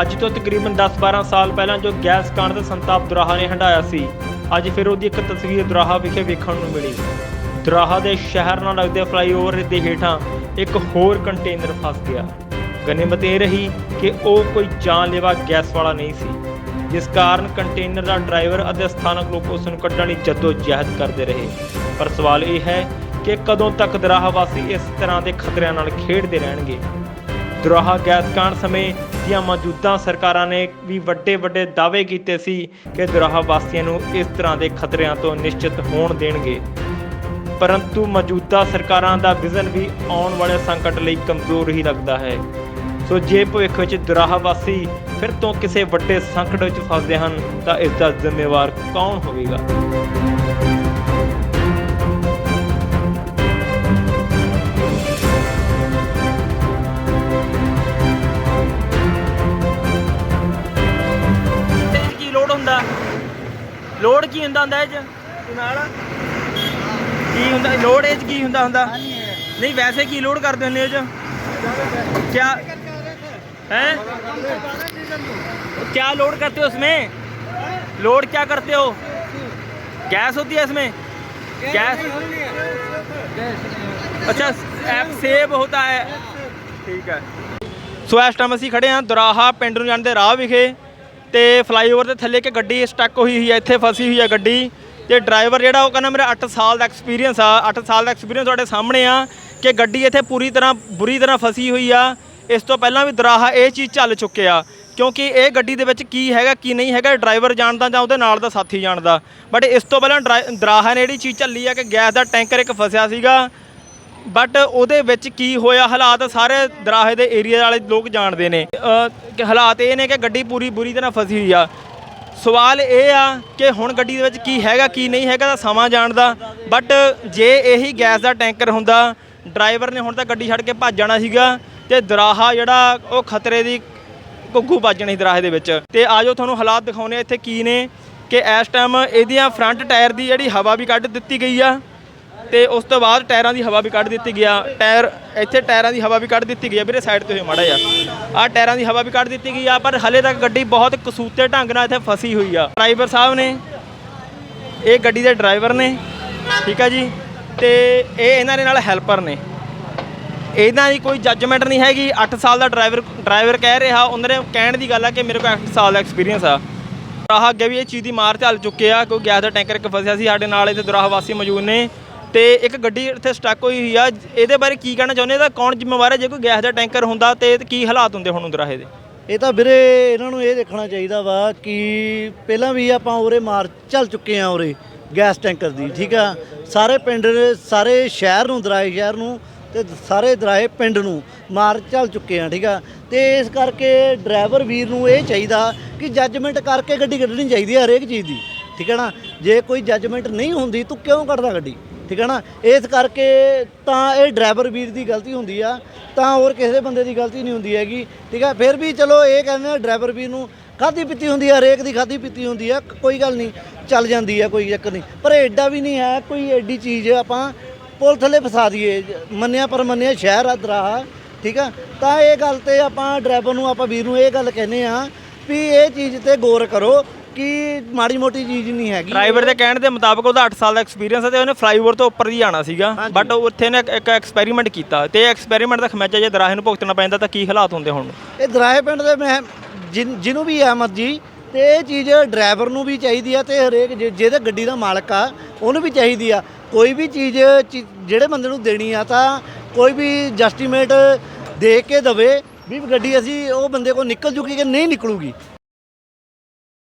ਅੱਜ ਤੋਂ ਤਕਰੀਬਨ 10-12 ਸਾਲ ਪਹਿਲਾਂ ਜੋ ਗੈਸ ਕਾਂਡ ਦਾ ਸੰਤਾਪ ਦੁਰਾਹਾ ਨੇ ਹੰਢਾਇਆ ਸੀ, ਅੱਜ ਫਿਰ ਉਹਦੀ ਇੱਕ ਤਸਵੀਰ ਦੁਰਾਹਾ ਵਿਖੇ ਵੇਖਣ ਨੂੰ ਮਿਲੀ। ਦੁਰਾਹਾ ਦੇ ਸ਼ਹਿਰ ਨਾਲ ਲੱਗਦੇ ਫਲਾਈਓਵਰ ਦੇ ਹੇਠਾਂ ਇੱਕ ਹੋਰ ਕੰਟੇਨਰ ਫਸ ਗਿਆ। ਗਨੀਮਤ ਇਹ ਰਹੀ ਕਿ ਉਹ ਕੋਈ ਜਾਨਲੇਵਾ ਗੈਸ ਵਾਲਾ ਨਹੀਂ ਸੀ, ਜਿਸ ਕਾਰਨ ਕੰਟੇਨਰ ਦਾ ਡਰਾਈਵਰ ਅਤੇ ਸਥਾਨਕ ਲੋਕ ਉਸ ਨੂੰ ਕੱਢਣ ਲਈ ਜੱਦੋ ਜਹਿਦ ਕਰਦੇ ਰਹੇ। ਪਰ ਸਵਾਲ ਇਹ ਹੈ ਕਿ ਕਦੋਂ ਤੱਕ ਦਰਾਹਾ ਵਾਸੀ ਇਸ ਤਰ੍ਹਾਂ ਦੇ ਖਤਰਿਆਂ ਨਾਲ ਖੇਡਦੇ ਰਹਿਣਗੇ? ਦੁਰਾਹਾ ਗੈਸ ਕਾਂਡ ਸਮੇਂ ਦੀਆਂ ਮੌਜੂਦਾ ਸਰਕਾਰਾਂ ਨੇ ਵੀ ਵੱਡੇ ਵੱਡੇ ਦਾਅਵੇ ਕੀਤੇ ਸੀ ਕਿ ਦੁਰਾਹਾ ਵਾਸੀਆਂ ਨੂੰ ਇਸ ਤਰ੍ਹਾਂ ਦੇ ਖਤਰਿਆਂ ਤੋਂ ਨਿਸ਼ਚਿਤ ਹੋਣ ਦੇਣਗੇ। ਪਰੰਤੂ ਮੌਜੂਦਾ ਸਰਕਾਰਾਂ ਦਾ ਵਿਜ਼ਨ ਵੀ ਆਉਣ ਵਾਲੇ ਸੰਕਟ ਲਈ ਕਮਜ਼ੋਰ ਹੀ ਲੱਗਦਾ ਹੈ। ਸੋ ਜੇ ਭਵਿੱਖ ਵਿੱਚ ਦੁਰਾਹਾ ਵਾਸੀ ਫਿਰ ਤੋਂ ਕਿਸੇ ਵੱਡੇ ਸੰਕਟ ਵਿੱਚ ਫਸਦੇ ਹਨ, ਤਾਂ ਇਸ ਦਾ ਜ਼ਿੰਮੇਵਾਰ ਕੌਣ ਹੋਵੇਗਾ? ਹੁੰਦਾ ਲੋਡ ਕੀ ਹੁੰਦਾ ਹੁੰਦਾ ਇਹ ਚ ਤੂੰ ਨਾਲ ਆ? ਕੀ ਹੁੰਦਾ ਲੋਡ ਇਹ ਚ ਕੀ ਹੁੰਦਾ ਹੁੰਦਾ ਨਹੀਂ ਵੈਸੇ ਕੀ ਲੋਡ ਕਰਦੇ ਹੁੰਦੇ ਇਹ ਚ क्या हैं क्या लोड करते हो उसमें लोड क्या करते हो गैस होती है इसमें गैस अच्छा ਐਪ ਸੇਵ ਹੋਤਾ ਹੈ ਠੀਕ ਹੈ ਸੋ ਇਸ ਟਾਈਮ ਅਸੀਂ ਖੜੇ ਹਾਂ ਦੁਰਾਹਾ ਪਿੰਡ ਨੂੰ ਜਾਣ ਦੇ ਰਾਹ ਵਿਖੇ ਤੇ ਫਲਾਈਓਵਰ ਦੇ ਥੱਲੇ ਇੱਕ ਗੱਡੀ ਸਟਕ ਹੋਈ ਹੋਈ ਹੈ ਇੱਥੇ ਫਸੀ ਹੋਈ ਹੈ ਗੱਡੀ। ਤੇ ਡਰਾਈਵਰ ਜਿਹੜਾ ਉਹ ਕਹਿੰਦਾ ਮੇਰਾ 8 ਸਾਲ ਦਾ ਐਕਸਪੀਰੀਅੰਸ ਆ 8 ਸਾਲ ਦਾ ਐਕਸਪੀਰੀਅੰਸ ਤੁਹਾਡੇ ਸਾਹਮਣੇ ਆ ਕਿ ਗੱਡੀ ਇੱਥੇ ਪੂਰੀ ਤਰ੍ਹਾਂ, ਬੁਰੀ ਤਰ੍ਹਾਂ ਫਸੀ ਹੋਈ ਆ। ਇਸ ਤੋਂ ਪਹਿਲਾਂ ਵੀ ਦੁਰਾਹਾ ਇਹ ਚੀਜ਼ ਚੱਲ ਚੁੱਕਿਆ ਕਿਉਂਕਿ ਇਹ ਗੱਡੀ ਦੇ ਵਿੱਚ ਕੀ ਹੈਗਾ, ਕੀ ਨਹੀਂ ਹੈਗਾ ਡਰਾਈਵਰ ਜਾਣਦਾ ਜਾਂ ਉਹਦੇ ਨਾਲ ਦਾ ਸਾਥੀ ਜਾਣਦਾ। ਬਟ ਇਸ ਤੋਂ ਪਹਿਲਾਂ ਡਰਾ- ਦਰਾਹਾ ਨੇ ਜਿਹੜੀ ਚੀਜ਼ ਚੱਲੀ ਆ ਕਿ ਗੈਸ ਦਾ ਟੈਂਕਰ ਇੱਕ ਫਸਿਆ ਸੀਗਾ ਬਟ ਉਹਦੇ ਵਿੱਚ ਕੀ ਹੋਇਆ? ਹਾਲਾਤ ਸਾਰੇ ਦਰਾਹੇ ਦੇ ਏਰੀਆ ਵਾਲੇ ਲੋਕ ਜਾਣਦੇ ਨੇ। ਕਿ ਹਾਲਾਤ ਇਹ ਨੇ ਕਿ ਗੱਡੀ ਪੂਰੀ ਬੁਰੀ ਤਰ੍ਹਾਂ ਫਸੀ ਹੋਈ ਆ। ਸਵਾਲ ਇਹ ਆ ਕਿ ਹੁਣ ਗੱਡੀ ਦੇ ਵਿੱਚ ਕੀ ਹੈਗਾ, ਕੀ ਨਹੀਂ ਹੈਗਾ ਤਾਂ ਸਮਾਂ ਜਾਣਦਾ। ਬਟ ਜੇ ਇਹੀ ਗੈਸ ਦਾ ਟੈਂਕਰ ਹੁੰਦਾ ਡਰਾਈਵਰ ਨੇ ਹੁਣ ਤਾਂ ਗੱਡੀ ਛੱਡ ਕੇ ਭੱਜ ਜਾਣਾ ਸੀਗਾ ਤੇ ਦਰਾਹਾ ਜਿਹੜਾ ਉਹ ਖਤਰੇ ਦੀ ਘੁੱਗੂ ਵੱਜਣੀ ਦਰਾਹੇ ਦੇ ਵਿੱਚ। ਤੇ ਆਜੋ ਤੁਹਾਨੂੰ ਹਾਲਾਤ ਦਿਖਾਉਣੇ ਆ ਇੱਥੇ ਕੀ ਨੇ ਕਿ ਇਸ ਟਾਈਮ ਇਹਦੀਆਂ ਫਰੰਟ ਟਾਇਰ ਦੀ ਜਿਹੜੀ ਹਵਾ ਵੀ ਕੱਢ ਦਿੱਤੀ ਗਈ ਆ। ਤੇ ਉਸ ਤੋਂ ਬਾਅਦ ਟਾਇਰਾਂ ਦੀ ਹਵਾ ਵੀ ਕੱਢ ਦਿੱਤੀ ਗਿਆ। ਟਾਇਰ, ਇੱਥੇ ਟਾਇਰਾਂ ਦੀ ਹਵਾ ਵੀ ਕੱਢ ਦਿੱਤੀ ਗਈ ਆ। ਵੀਰੇ ਸਾਈਡ ਤੇ ਹੋਏ ਮਾੜਾ ਜਿਹਾ। ਆਹ ਟਾਇਰਾਂ ਦੀ ਹਵਾ ਵੀ ਕੱਢ ਦਿੱਤੀ ਗਈ ਆ, ਪਰ ਹਲੇ ਤੱਕ ਗੱਡੀ ਬਹੁਤ ਕਸੂਤੇ ਢੰਗ ਨਾਲ ਇੱਥੇ ਫਸੀ ਹੋਈ ਆ। ਡਰਾਈਵਰ ਸਾਹਿਬ ਨੇ, ਇਹ ਗੱਡੀ ਦੇ ਡਰਾਈਵਰ ਨੇ, ਠੀਕ ਆ ਜੀ? ਤੇ ਇਹ ਇਹਨਾਂ ਦੇ ਨਾਲ ਹੈਲਪਰ ਨੇ। ਇਹਨਾਂ ਦੀ ਕੋਈ ਜੱਜਮੈਂਟ ਨਹੀਂ ਹੈਗੀ। 8 ਸਾਲ ਦਾ ਡਰਾਈਵਰ ਡਰਾਈਵਰ ਕਹਿ ਰਿਹਾ, ਉਹਨਾਂ ਦੇ ਕਹਿਣ ਦੀ ਗੱਲ ਆ ਕਿ ਮੇਰੇ ਕੋਲ 8 ਸਾਲ ਦਾ ਐਕਸਪੀਰੀਅੰਸ ਆ। ਦੁਰਾਹਾ ਅੱਗੇ ਵੀ ਇਹ ਚੀਜ਼ ਦੀ ਮਾਰ ਚੱਲ ਚੁੱਕੇ ਆ ਕੋਈ ਗੈਸ ਦਾ ਟੈਂਕਰ ਇੱਕ ਫਸਿਆ ਸੀ ਸਾਡੇ ਨਾਲ, ਇੱਥੇ ਦੁਰਾਹ ਵਾਸੀ ਮੌਜੂਦ ਨੇ। ਤੇ ਇੱਕ ਗੱਡੀ ਇੱਥੇ ਸਟਕ ਹੋਈ ਹੋਈ ਆ। ਇਹਦੇ ਬਾਰੇ ਕੀ ਕਹਿਣਾ ਚਾਹੁੰਦੇ ਇਹਦਾ ਕੌਣ ਜ਼ਿੰਮੇਵਾਰ ਹੈ? ਜੇ ਕੋਈ ਗੈਸ ਦਾ ਟੈਂਕਰ ਹੁੰਦਾ ਤੇ ਕੀ ਹਾਲਾਤ ਹੁੰਦੇ ਹੁਣ ਦੁਰਾਹੇ ਦੇ? ਇਹ ਤਾਂ ਵੀਰੇ ਇਹਨਾਂ ਨੂੰ ਇਹ ਦੇਖਣਾ ਚਾਹੀਦਾ ਵਾ ਕਿ ਪਹਿਲਾਂ ਵੀ ਆਪਾਂ ਉਰੇ ਮਾਰ ਚੱਲ ਚੁੱਕੇ ਆ ਉਰੇ ਗੈਸ ਟੈਂਕਰ ਦੀ, ਠੀਕ ਆ? ਸਾਰੇ ਪਿੰਡ, ਸਾਰੇ ਸ਼ਹਿਰ ਨੂੰ ਦਰਾਏ ਸ਼ਹਿਰ ਨੂੰ ਤੇ ਸਾਰੇ ਦਰਾਏ ਪਿੰਡ ਨੂੰ ਮਾਰ ਚੱਲ ਚੁੱਕੇ ਆ, ਠੀਕ ਆ? ਤੇ ਇਸ ਕਰਕੇ ਡਰਾਈਵਰ ਵੀਰ ਨੂੰ ਇਹ ਚਾਹੀਦਾ ਕਿ ਜੱਜਮੈਂਟ ਕਰਕੇ ਗੱਡੀ ਕੱਢਣੀ ਚਾਹੀਦੀ ਹੈ ਹਰੇਕ ਚੀਜ਼ ਦੀ, ਠੀਕ ਹੈ ਨਾ? ਜੇ ਕੋਈ ਜੱਜਮੈਂਟ ਨਹੀਂ ਹੁੰਦੀ, ਤੂੰ ਕਿਉਂ ਕੱਢਦਾ ਗੱਡੀ? ਠੀਕ ਹੈ ਨਾ? ਇਸ ਕਰਕੇ ਤਾਂ ਇਹ ਡਰਾਈਵਰ ਵੀਰ ਦੀ ਗਲਤੀ ਹੁੰਦੀ ਆ, ਤਾਂ ਹੋਰ ਕਿਸੇ ਬੰਦੇ ਦੀ ਗਲਤੀ ਨਹੀਂ ਹੁੰਦੀ ਹੈਗੀ, ਠੀਕ ਹੈ? ਫਿਰ ਵੀ ਚਲੋ ਇਹ ਕਹਿੰਦੇ ਆ ਡਰਾਈਵਰ ਵੀਰ ਨੂੰ ਖਾਦੀ ਪੀਤੀ ਹੁੰਦੀ ਆ ਹਰੇਕ ਦੀ ਖਾਦੀ ਪੀਤੀ ਹੁੰਦੀ ਆ ਕੋਈ ਗੱਲ ਨਹੀਂ, ਚੱਲ ਜਾਂਦੀ ਆ, ਕੋਈ ਚੱਕਰ ਨਹੀਂ। ਪਰ ਐਡਾ ਵੀ ਨਹੀਂ ਹੈ, ਕੋਈ ਐਡੀ ਚੀਜ਼ ਆਪਾਂ ਪੁਲ ਥੱਲੇ ਫਸਾ ਦਈਏ, ਮੰਨਿਆ ਪਰ ਮੰਨਿਆ ਸ਼ਹਿਰ ਆ, ਦਰਾਹਾ, ਠੀਕ ਆ? ਤਾਂ ਇਹ ਗੱਲ ਤੇ ਆਪਾਂ ਡਰਾਈਵਰ ਨੂੰ, ਆਪਾਂ ਵੀਰ ਨੂੰ ਇਹ ਗੱਲ ਕਹਿੰਦੇ ਆ ਵੀ ਇਹ ਚੀਜ਼ ਤੇ ਗੌਰ ਕਰੋ ਕਿ ਮਾੜੀ ਮੋਟੀ ਚੀਜ਼ ਨਹੀਂ ਹੈਗੀ। ਡਰਾਈਵਰ ਦੇ ਕਹਿਣ ਦੇ ਮੁਤਾਬਕ ਉਹਦਾ 8 ਸਾਲ ਦਾ ਐਕਸਪੀਰੀਅੰਸ ਹੈ ਤੇ ਉਹਨੇ ਫਲਾਈਓਵਰ ਤੋਂ ਉੱਪਰ ਦੀ ਜਾਣਾ ਸੀਗਾ। ਹਾਂਜੀ। ਬਟ ਉੱਥੇ ਨੇ ਇੱਕ ਐਕਸਪੈਰੀਮੈਂਟ ਕੀਤਾ ਤੇ ਐਕਸਪੈਰੀਮੈਂਟ ਦਾ ਖਮਿਆਜਾ ਜੇ ਦਰਾਹੇ ਨੂੰ ਭੁਗਤਣਾ ਪੈਂਦਾ ਤਾਂ ਕੀ ਹਾਲਾਤ ਹੁੰਦੇ ਹੁਣ? ਇਹ ਦਰਾਹੇ ਪਿੰਡ ਦੇ ਮੈਂ ਜਿਨ- ਜਿਹਨੂੰ ਵੀ ਹੈ ਮਰਜ਼ੀ ਤੇ ਇਹ ਚੀਜ਼ ਡਰਾਈਵਰ ਨੂੰ ਵੀ ਚਾਹੀਦੀ ਆ ਤੇ ਹਰੇਕ ਜਿ- ਜਿਹਦੇ ਗੱਡੀ ਦਾ ਮਾਲਕ ਆ ਉਹਨੂੰ ਵੀ ਚਾਹੀਦੀ ਆ। ਕੋਈ ਵੀ ਚੀਜ਼ ਚੀ- ਜਿਹੜੇ ਬੰਦੇ ਨੂੰ ਦੇਣੀ ਆ ਤਾਂ ਕੋਈ ਵੀ ਜਸਟੀਮੇਟ ਦੇ ਕੇ ਦਵੇ ਵੀ ਗੱਡੀ ਅਸੀਂ ਉਹ ਬੰਦੇ ਕੋਲ ਨਿਕਲ ਜੂਗੀ ਕਿ ਨਹੀਂ ਨਿਕਲੂਗੀ।